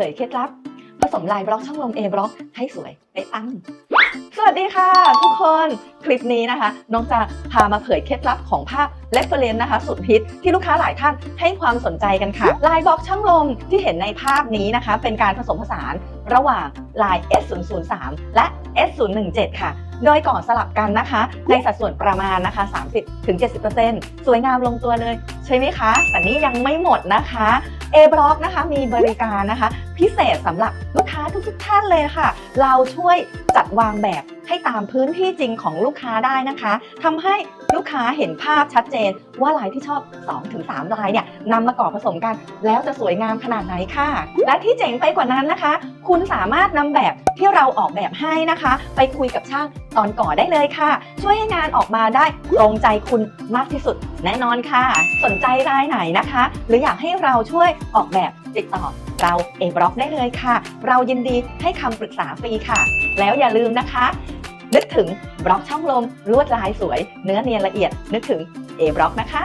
ผยเคล็ดลับ ผสมลายบล็อกช่องลม A บล็อกให้สวยได้ปังสวัสดีค่ะ ทุกคนคลิปนี้นะคะ น้องจะพามาเผยเคล็ดลับของภาพเ e ฟเฟรนนะคะ สุดฮิตที่ลูกค้าหลายท่านให้ความสนใจกันค่ะ ลายบล็อกช่องลมที่เห็นในภาพนี้นะคะ เป็นการผสมผสานระหว่างลาย S003 และ S017 ค่ะโดยก่อสลับกันนะคะ ในสัดส่วนประมาณนะคะ 30-70%สวยงามลงตัวเลย ช่ไหมคะ แต่นี่ยังไม่หมดนะคะ A Block นะคะมีบริการนะคะ พิเศษสำหรับลูกค้าทุกๆท่านเลยค่ะ เราช่วยจัดวางแบบ ให้ตามพื้นที่จริงของลูกค้าได้นะคะทำให้ลูกค้าเห็นภาพชัดเจน ว่าลายที่ชอบ 2-3 ลายเนี่ยนำมาก่อผสมกัน แล้วจะสวยงามขนาดไหนค่ะ และที่เจ๋งไปกว่านั้นนะคะ คุณสามารถนำแบบที่เราออกแบบให้นะคะ ไปคุยกับช่างตอนก่อได้เลยค่ะ ช่วยให้งานออกมาได้ตรงใจคุณมากที่สุด แน่นอนค่ะ สนใจรายไหนนะคะ หรืออยากให้เราช่วยออกแบบติดต่อเราเอบล็อกได้เลยค่ะ เรายินดีให้คำปรึกษาฟรีค่ะ แล้วอย่าลืมนะคะ นึกถึงบล็อกช่องลมลวดลายสวย เนื้อเนียนละเอียด นึกถึงเอบล็อกนะคะ